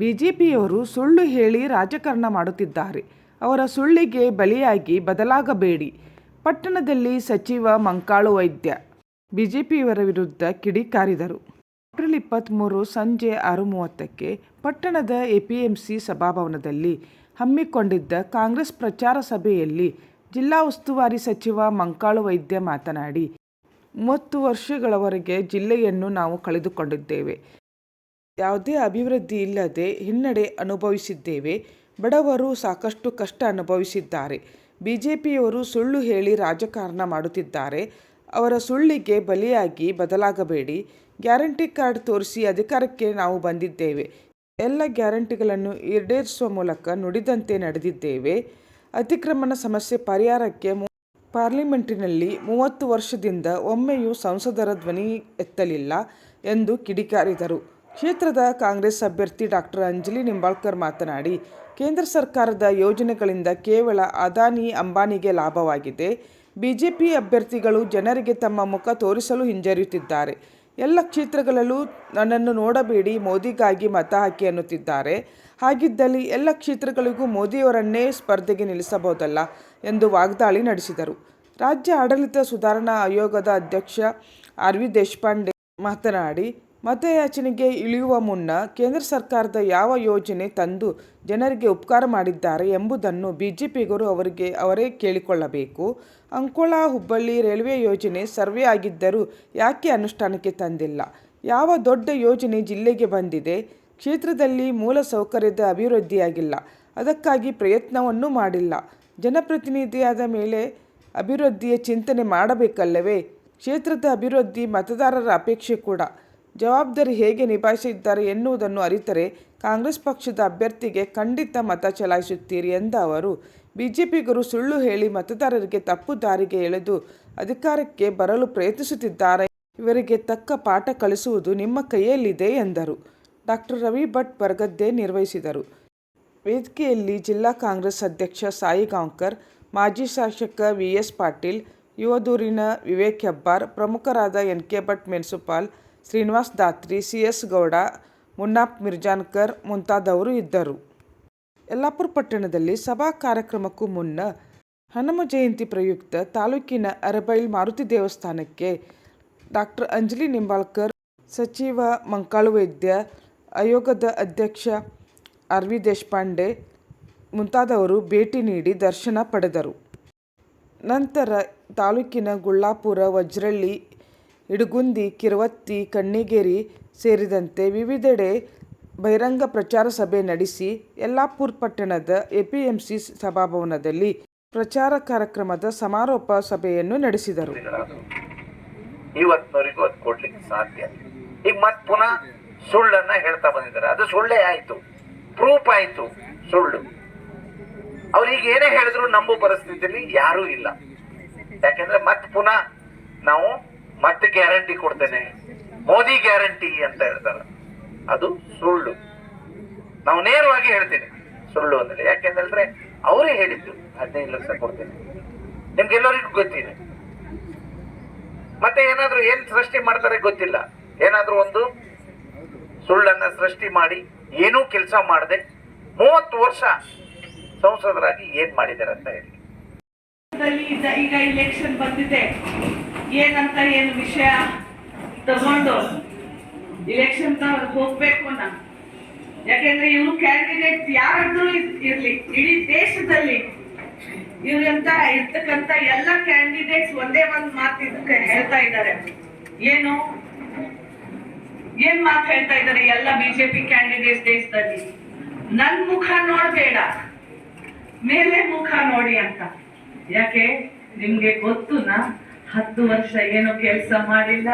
ಬಿಜೆಪಿಯವರು ಸುಳ್ಳು ಹೇಳಿ ರಾಜಕಾರಣ ಮಾಡುತ್ತಿದ್ದಾರೆ. ಅವರ ಸುಳ್ಳಿಗೆ ಬಲಿಯಾಗಿ ಬದಲಾಗಬೇಡಿ. ಪಟ್ಟಣದಲ್ಲಿ ಸಚಿವ ಮಂಕಾಳು ವೈದ್ಯ, ಬಿಜೆಪಿಯವರ ವಿರುದ್ಧ ಕಿಡಿಕಾರಿದರು ಏಪ್ರಿಲ್ ಇಪ್ಪತ್ತ್ಮೂರು ಸಂಜೆ ಆರು ಮೂವತ್ತಕ್ಕೆ ಪಟ್ಟಣದ ಎಪಿಎಂಸಿ ಸಭಾಭವನದಲ್ಲಿ ಹಮ್ಮಿಕೊಂಡಿದ್ದ ಕಾಂಗ್ರೆಸ್ ಪ್ರಚಾರ ಸಭೆಯಲ್ಲಿ ಜಿಲ್ಲಾ ಉಸ್ತುವಾರಿ ಸಚಿವ ಮಂಕಾಳು ವೈದ್ಯ ಮಾತನಾಡಿ, ಮೂವತ್ತು ವರ್ಷಗಳವರೆಗೆ ಜಿಲ್ಲೆಯನ್ನು ನಾವು ಕಳೆದುಕೊಂಡಿದ್ದೇವೆ. ಯಾವುದೇ ಅಭಿವೃದ್ಧಿ ಇಲ್ಲದೆ ಹಿನ್ನಡೆ ಅನುಭವಿಸಿದ್ದೇವೆ. ಬಡವರು ಸಾಕಷ್ಟು ಕಷ್ಟ ಅನುಭವಿಸಿದ್ದಾರೆ. ಬಿಜೆಪಿಯವರು ಸುಳ್ಳು ಹೇಳಿ ರಾಜಕಾರಣ ಮಾಡುತ್ತಿದ್ದಾರೆ. ಅವರ ಸುಳ್ಳಿಗೆ ಬಲಿಯಾಗಿ ಬದಲಾಗಬೇಡಿ. ಗ್ಯಾರಂಟಿ ಕಾರ್ಡ್ ತೋರಿಸಿ ಅಧಿಕಾರಕ್ಕೆ ನಾವು ಬಂದಿದ್ದೇವೆ. ಎಲ್ಲ ಗ್ಯಾರಂಟಿಗಳನ್ನು ಈಡೇರಿಸುವ ಮೂಲಕ ನುಡಿದಂತೆ ನಡೆದಿದ್ದೇವೆ. ಅತಿಕ್ರಮಣ ಸಮಸ್ಯೆ ಪರಿಹಾರಕ್ಕೆ ಪಾರ್ಲಿಮೆಂಟಿನಲ್ಲಿ ಮೂವತ್ತು ವರ್ಷದಿಂದ ಒಮ್ಮೆಯೂ ಸಂಸದರ ಧ್ವನಿ ಎತ್ತಲಿಲ್ಲ ಎಂದು ಕಿಡಿಕಾರಿದರು. ಕ್ಷೇತ್ರದ ಕಾಂಗ್ರೆಸ್ ಅಭ್ಯರ್ಥಿ ಡಾಕ್ಟರ್ ಅಂಜಲಿ ನಿಂಬಾಳ್ಕರ್ ಮಾತನಾಡಿ, ಕೇಂದ್ರ ಸರ್ಕಾರದ ಯೋಜನೆಗಳಿಂದ ಕೇವಲ ಅದಾನಿ ಅಂಬಾನಿಗೆ ಲಾಭವಾಗಿದೆ. ಬಿಜೆಪಿ ಅಭ್ಯರ್ಥಿಗಳು ಜನರಿಗೆ ತಮ್ಮ ಮುಖ ತೋರಿಸಲು ಹಿಂಜರಿಯುತ್ತಿದ್ದಾರೆ. ಎಲ್ಲ ಕ್ಷೇತ್ರಗಳಲ್ಲೂ ನನ್ನನ್ನು ನೋಡಬೇಡಿ, ಮೋದಿಗಾಗಿ ಮತ ಹಾಕಿ ಅನ್ನುತ್ತಿದ್ದಾರೆ. ಹಾಗಿದ್ದಲ್ಲಿ ಎಲ್ಲ ಕ್ಷೇತ್ರಗಳಿಗೂ ಮೋದಿಯವರನ್ನೇ ಸ್ಪರ್ಧೆಗೆ ನಿಲ್ಲಿಸಬಹುದಲ್ಲ ಎಂದು ವಾಗ್ದಾಳಿ ನಡೆಸಿದರು. ರಾಜ್ಯ ಆಡಳಿತ ಸುಧಾರಣಾ ಆಯೋಗದ ಅಧ್ಯಕ್ಷ ಆರ್ ವಿ ದೇಶಪಾಂಡೆ ಮಾತನಾಡಿ ಮತಯಾಚನೆಗೆ ಇಳಿಯುವ ಮುನ್ನ ಕೇಂದ್ರ ಸರ್ಕಾರದ ಯಾವ ಯೋಜನೆ ತಂದು ಜನರಿಗೆ ಉಪಕಾರ ಮಾಡಿದ್ದಾರೆ ಎಂಬುದನ್ನು ಬಿಜೆಪಿಗರು ಅವರಿಗೆ, ಅವರೇ ಕೇಳಿಕೊಳ್ಳಬೇಕು. ಅಂಕೋಳ ಹುಬ್ಬಳ್ಳಿ ರೈಲ್ವೆ ಯೋಜನೆ ಸರ್ವೆ ಆಗಿದ್ದರೂ ಯಾಕೆ ಅನುಷ್ಠಾನಕ್ಕೆ ತಂದಿಲ್ಲ? ಯಾವ ದೊಡ್ಡ ಯೋಜನೆ ಜಿಲ್ಲೆಗೆ ಬಂದಿದೆ? ಕ್ಷೇತ್ರದಲ್ಲಿ ಮೂಲ ಸೌಕರ್ಯದ ಅಭಿವೃದ್ಧಿಯಾಗಿಲ್ಲ. ಅದಕ್ಕಾಗಿ ಪ್ರಯತ್ನವನ್ನೂ ಮಾಡಿಲ್ಲ. ಜನಪ್ರತಿನಿಧಿಯಾದ ಮೇಲೆ ಅಭಿವೃದ್ಧಿಯ ಚಿಂತನೆ ಮಾಡಬೇಕಲ್ಲವೇ? ಕ್ಷೇತ್ರದ ಅಭಿವೃದ್ಧಿ ಮತದಾರರ ಅಪೇಕ್ಷೆ ಕೂಡ. ಜವಾಬ್ದಾರಿ ಹೇಗೆ ನಿಭಾಯಿಸಿದ್ದಾರೆ ಎನ್ನುವುದನ್ನು ಅರಿತರೆ ಕಾಂಗ್ರೆಸ್ ಪಕ್ಷದ ಅಭ್ಯರ್ಥಿಗೆ ಖಂಡಿತ ಮತ ಚಲಾಯಿಸುತ್ತೀರಿ ಎಂದ ಅವರು ಬಿಜೆಪಿಗರು ಸುಳ್ಳು ಹೇಳಿ ಮತದಾರರಿಗೆ ತಪ್ಪು ದಾರಿಗೆ ಎಳೆದು ಅಧಿಕಾರಕ್ಕೆ ಬರಲು ಪ್ರಯತ್ನಿಸುತ್ತಿದ್ದಾರೆ. ಇವರಿಗೆ ತಕ್ಕ ಪಾಠ ಕಲಿಸುವುದು ನಿಮ್ಮ ಕೈಯಲ್ಲಿದೆ ಎಂದರು. ಡಾಕ್ಟರ್ ರವಿ ಭಟ್ ಬರಗದ್ದೆ ನಿರ್ವಹಿಸಿದರು. ವೇದಿಕೆಯಲ್ಲಿ ಜಿಲ್ಲಾ ಕಾಂಗ್ರೆಸ್ ಅಧ್ಯಕ್ಷ ಸಾಯಿ ಗಾಂವ್ಕರ್, ಮಾಜಿ ಶಾಸಕ ವಿ ಎಸ್ ಪಾಟೀಲ್, ಯುವದೂರಿನ ವಿವೇಕ್ ಹೆಬ್ಬಾರ್ ಪ್ರಮುಖರಾದ ಎನ್ ಕೆ ಭಟ್ ಮೆನ್ಸುಪಾಲ್ ಶ್ರೀನಿವಾಸ್ ದಾತ್ರಿ, ಸಿ ಎಸ್ ಗೌಡ, ಮುನ್ನಾಪ್ ಮಿರ್ಜಾನ್ಕರ್ ಮುಂತಾದವರು ಇದ್ದರು. ಯಲ್ಲಾಪುರ ಪಟ್ಟಣದಲ್ಲಿ ಸಭಾ ಕಾರ್ಯಕ್ರಮಕ್ಕೂ ಮುನ್ನ ಹನುಮ ಜಯಂತಿ ಪ್ರಯುಕ್ತ ತಾಲೂಕಿನ ಅರಬೈಲ್ ಮಾರುತಿ ದೇವಸ್ಥಾನಕ್ಕೆ ಡಾಕ್ಟರ್ ಅಂಜಲಿ ನಿಂಬಾಳ್ಕರ್, ಸಚಿವ ಮಂಕಾಳು ವೈದ್ಯ, ಆಯೋಗದ ಅಧ್ಯಕ್ಷ ಆರ್ ವಿ ದೇಶಪಾಂಡೆ ಮುಂತಾದವರು ಭೇಟಿ ನೀಡಿ ದರ್ಶನ ಪಡೆದರು. ನಂತರ ತಾಲೂಕಿನ ಗುಳ್ಳಾಪುರ, ವಜ್ರಳ್ಳಿ ಇಡಗುಂದಿ, ಕಿರುವತ್ತಿ, ಕಣ್ಣಿಗೇರಿ ಸೇರಿದಂತೆ ವಿವಿಧೆಡೆ ಬಹಿರಂಗ ಪ್ರಚಾರ ಸಭೆ ನಡೆಸಿ ಯಲ್ಲಾಪುರ ಪಟ್ಟಣದ ಎಪಿಎಂಸಿ ಸಭಾಭವನದಲ್ಲಿ ಪ್ರಚಾರ ಕಾರ್ಯಕ್ರಮದ ಸಮಾರೋಪ ಸಭೆಯನ್ನು ನಡೆಸಿದರು. ಇವತ್ತಿನವರೆಗೂ ಅದು ಕೊಡ್ಲಿಕ್ಕೆ ಸಾಧ್ಯ. ಈಗ ಮತ್ ಪುನಃ ಸುಳ್ಳನ್ನ ಹೇಳ್ತಾ ಬಂದಿದ್ದಾರೆ. ಅದು ಸುಳ್ಳೇ ಆಯ್ತು. ಪ್ರೂಫ್ ಆಯ್ತು ಸುಳ್ಳು. ಅವ್ರು ಈಗ ಏನೇ ಹೇಳಿದ್ರು ನಂಬೋ ಪರಿಸ್ಥಿತಿಯಲ್ಲಿ ಯಾರೂ ಇಲ್ಲ. ಯಾಕೆಂದ್ರೆ ಮತ್ ಪುನಃ ನಾವು ಮತ್ತೆ ಗ್ಯಾರಂಟಿ ಕೊಡ್ತೇನೆ. ಮೋದಿ ಗ್ಯಾರಂಟಿ ಅಂತ ಹೇಳ್ತಾರೆ. ಅದು ಸುಳ್ಳು. ನಾವು ನೇರವಾಗಿ ಹೇಳ್ತೇನೆ. ಸುಳ್ಳು ಅಂದ್ರೆ ಯಾಕೆಂದ್ರೆ ಅವರೇ ಹೇಳಿದ್ದು, ಹದಿನೈದು ಲಕ್ಷ ಕೊಡ್ತೇನೆ. ನಿಮ್ಗೆಲ್ಲರಿಗೂ ಗೊತ್ತಿದೆ. ಮತ್ತೆ ಏನಾದ್ರೂ ಏನ್ ಸೃಷ್ಟಿ ಮಾಡ್ತಾರೆ ಗೊತ್ತಿಲ್ಲ. ಏನಾದ್ರೂ ಒಂದು ಸುಳ್ಳನ್ನ ಸೃಷ್ಟಿ ಮಾಡಿ, ಏನೂ ಕೆಲಸ ಮಾಡದೆ, ಮೂವತ್ತು ವರ್ಷ ಸಂಸದರಾಗಿ ಏನ್ ಮಾಡಿದ್ದಾರೆ ಅಂತ ಹೇಳಿ. ಈಗ ಇಲೆಕ್ಷನ್ ಬಂದಿದೆ. ಏನಂತ ಏನು ವಿಷಯ ತಗೊಂಡು ಇಲೆಕ್ಷನ್ ಹೋಗ್ಬೇಕು ನಾ ಯಾಕೆಂದ್ರೆ ಇವರು ಕ್ಯಾಂಡಿಡೇಟ್ ಯಾರಾದ್ರೂ ಇರ್- ಇರ್ಲಿ, ಇಡೀ ದೇಶದಲ್ಲಿ ಇವ್ರಂತ ಇರ್ತಕ್ಕಂತ ಎಲ್ಲ ಕ್ಯಾಂಡಿಡೇಟ್ಸ್ ಒಂದೇ ಒಂದ್ ಮಾತು ಹೇಳ್ತಾ ಇದ್ದಾರೆ. ಏನು? ಏನ್ ಮಾತು ಹೇಳ್ತಾ ಇದ್ದಾರೆ ಎಲ್ಲ ಬಿಜೆಪಿ ಕ್ಯಾಂಡಿಡೇಟ್ಸ್ ದೇಶದಲ್ಲಿ? ನನ್ ಮುಖ ನೋಡ್ಬೇಡ. ಮೇಲೆ ಮುಖ ನೋಡಿ ಅಂತ. ಯಾಕೆ? ನಿಮ್ಗೆ ಗೊತ್ತುನಾ? ಹತ್ತು ವರ್ಷ ಏನು ಕೆಲಸ ಮಾಡಿಲ್ಲ.